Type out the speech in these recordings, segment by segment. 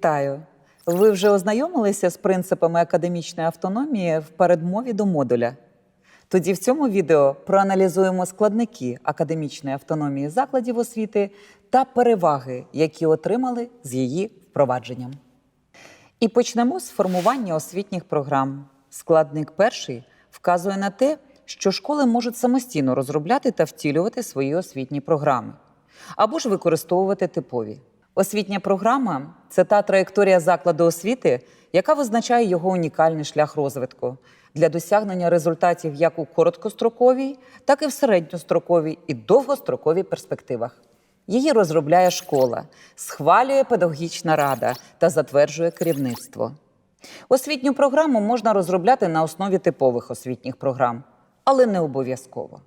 Вітаю! Ви вже ознайомилися з принципами академічної автономії в передмові до модуля. Тоді в цьому відео проаналізуємо складники академічної автономії закладів освіти та переваги, які отримали з її впровадженням. І почнемо з формування освітніх програм. Складник перший вказує на те, що школи можуть самостійно розробляти та втілювати свої освітні програми або ж використовувати типові. Освітня програма це та траєкторія закладу освіти, яка визначає його унікальний шлях розвитку для досягнення результатів як у короткостроковій, так і в середньостроковій і довгостроковій перспективах. Її розробляє школа, схвалює педагогічна рада та затверджує керівництво. Освітню програму можна розробляти на основі типових освітніх програм, але не обов'язково.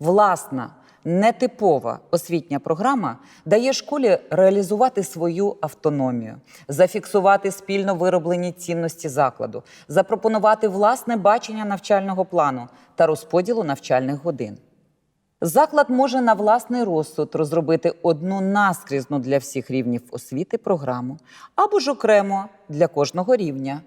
Власна, нетипова освітня програма дає школі реалізувати свою автономію, зафіксувати спільно вироблені цінності закладу, запропонувати власне бачення навчального плану та розподілу навчальних годин. Заклад може на власний розсуд розробити одну наскрізну для всіх рівнів освіти програму або ж окремо для кожного рівня.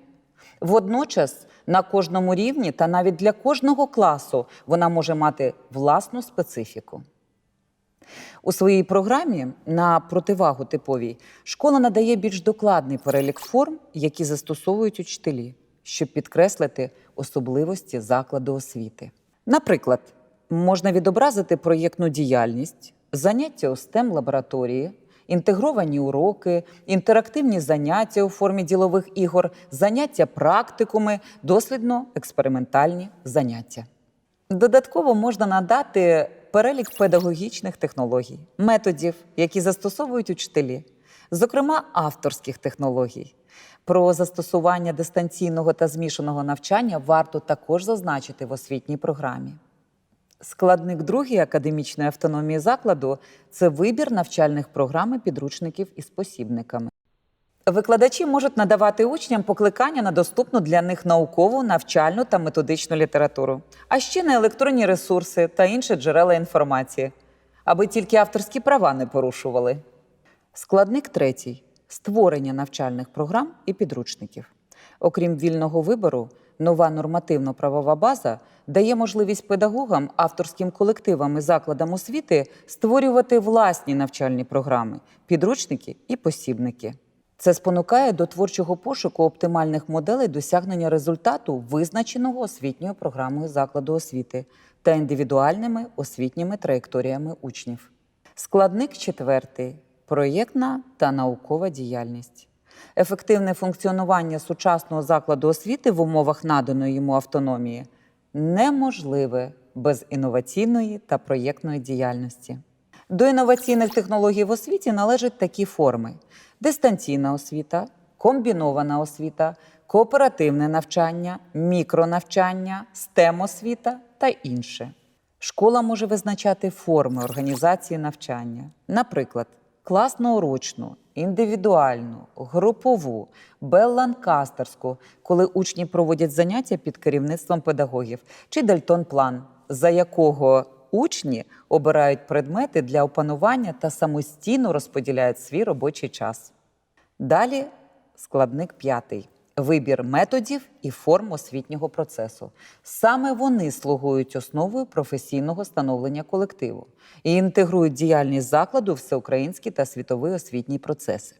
Водночас на кожному рівні та навіть для кожного класу вона може мати власну специфіку. У своїй програмі на противагу типовій школа надає більш докладний перелік форм, які застосовують учителі, щоб підкреслити особливості закладу освіти. Наприклад, можна відобразити проєктну діяльність, заняття у STEM лабораторії, інтегровані уроки, інтерактивні заняття у формі ділових ігор, заняття практикуми, дослідно-експериментальні заняття. Додатково можна надати перелік педагогічних технологій, методів, які застосовують учителі, зокрема авторських технологій. Про застосування дистанційного та змішаного навчання варто також зазначити в освітній програмі. Складник другий академічної автономії закладу це вибір навчальних програм і підручників із посібниками. Викладачі можуть надавати учням покликання на доступну для них наукову, навчальну та методичну літературу, а ще на електронні ресурси та інші джерела інформації, аби тільки авторські права не порушували. Складник третій створення навчальних програм і підручників. Окрім вільного вибору, нова нормативно-правова база дає можливість педагогам, авторським колективам і закладам освіти створювати власні навчальні програми, підручники і посібники. Це спонукає до творчого пошуку оптимальних моделей досягнення результату, визначеного освітньою програмою закладу освіти та індивідуальними освітніми траєкторіями учнів. Складник четвертий проєктна та наукова діяльність. Ефективне функціонування сучасного закладу освіти в умовах наданої йому автономії неможливе без інноваційної та проєктної діяльності. До інноваційних технологій в освіті належать такі форми: дистанційна освіта, комбінована освіта, кооперативне навчання, мікронавчання, STEM освіта та інше. Школа може визначати форми організації навчання, наприклад, класно-урочну, індивідуальну, групову, белланкастерську, коли учні проводять заняття під керівництвом педагогів, чи дальтон-план, за якого учні обирають предмети для опанування та самостійно розподіляють свій робочий час. Далі складник п'ятий. Вибір методів і форм освітнього процесу. Саме вони слугують основою професійного становлення колективу і інтегрують діяльність закладу всеукраїнські та світові освітні процеси.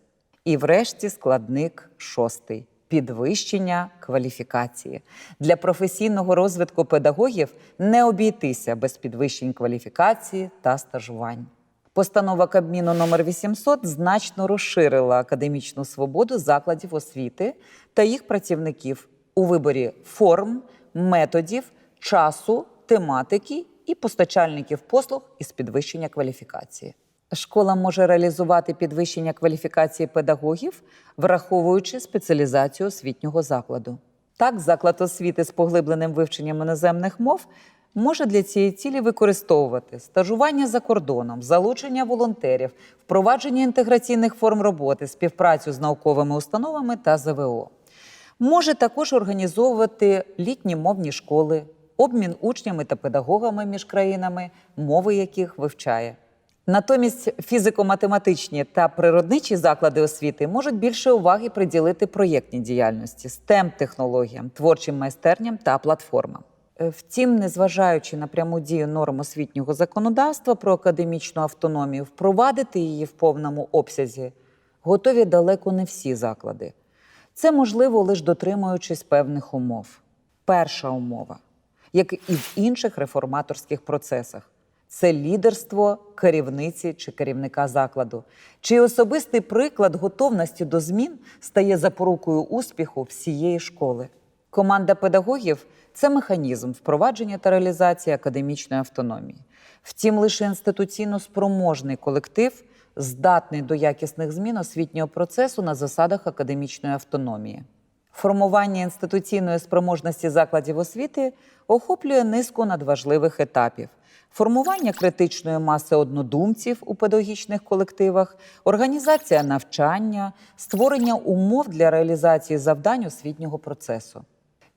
І врешті складник шостий підвищення кваліфікації. Для професійного розвитку педагогів не обійтися без підвищень кваліфікації та стажувань. Постанова Кабміну номер 800 значно розширила академічну свободу закладів освіти та їх працівників у виборі форм, методів, часу, тематики і постачальників послуг із підвищення кваліфікації. Школа може реалізувати підвищення кваліфікації педагогів, враховуючи спеціалізацію освітнього закладу. Так, заклад освіти з поглибленим вивченням іноземних мов може для цієї цілі використовувати стажування за кордоном, залучення волонтерів, впровадження інтеграційних форм роботи, співпрацю з науковими установами та ЗВО. Може також організовувати літні мовні школи, обмін учнями та педагогами між країнами, мови яких вивчає. Натомість фізико-математичні та природничі заклади освіти можуть більше уваги приділити проєктній діяльності, stem технологіям, творчим майстерням та платформам. Е, Втім, незважаючи на пряму дію норм освітнього законодавства про академічну автономію, впровадити її в повному обсязі готові далеко не всі заклади. Це можливо лише дотримуючись певних умов. Перша умова, як і в інших реформаторських процесах, це лідерство керівниці чи керівника закладу, чий особистий приклад готовності до змін стає запорукою успіху всієї школи. Команда педагогів це механізм впровадження та реалізації академічної автономії. Втім, лише інституційно спроможний колектив здатний до якісних змін освітнього процесу на засадах академічної автономії. Формування інституційної спроможності закладів освіти охоплює низку надважливих етапів: формування критичної маси однодумців у педагогічних колективах, організація навчання, створення умов для реалізації завдань освітнього процесу.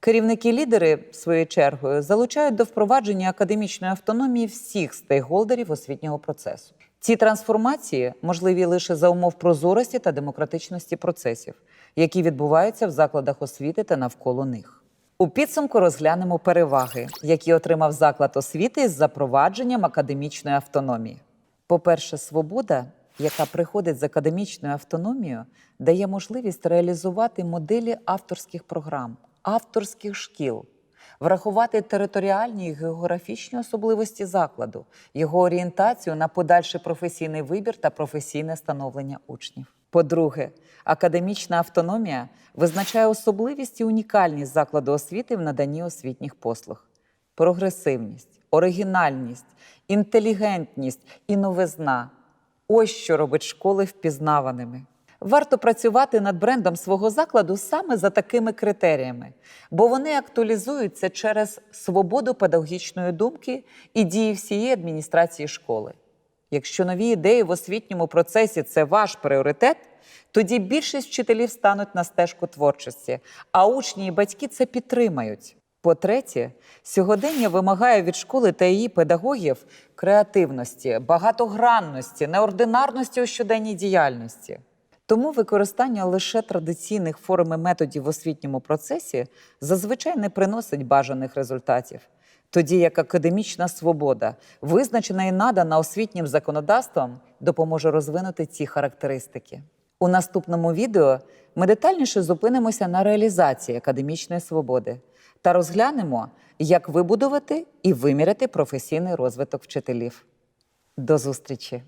Керівники-лідери, своєю чергою, залучають до впровадження академічної автономії всіх стейкхолдерів освітнього процесу. Ці трансформації можливі лише за умов прозорості та демократичності процесів, які відбуваються в закладах освіти та навколо них. У підсумку розглянемо переваги, які отримав заклад освіти з запровадженням академічної автономії. По-перше, свобода, яка приходить з академічною автономією, дає можливість реалізувати моделі авторських програм, авторських шкіл, врахувати територіальні і географічні особливості закладу, його орієнтацію на подальший професійний вибір та професійне становлення учнів. По-друге, академічна автономія визначає особливість і унікальність закладу освіти в наданні освітніх послуг, прогресивність, оригінальність, інтелігентність і новизна. Ось що робить школи впізнаваними. Варто працювати над брендом свого закладу саме за такими критеріями, бо вони актуалізуються через свободу педагогічної думки і дії всієї адміністрації школи. Якщо нові ідеї в освітньому процесі це ваш пріоритет, тоді більшість вчителів стануть на стежку творчості, а учні і батьки це підтримають. По-третє, сьогодення вимагає від школи та її педагогів креативності, багатогранності, неординарності у щоденній діяльності. Тому використання лише традиційних форм і методів в освітньому процесі зазвичай не приносить бажаних результатів. Тоді як академічна свобода, визначена і надана освітнім законодавством, допоможе розвинути ці характеристики. У наступному відео ми детальніше зупинимося на реалізації академічної свободи та розглянемо, як вибудувати і виміряти професійний розвиток вчителів. До зустрічі!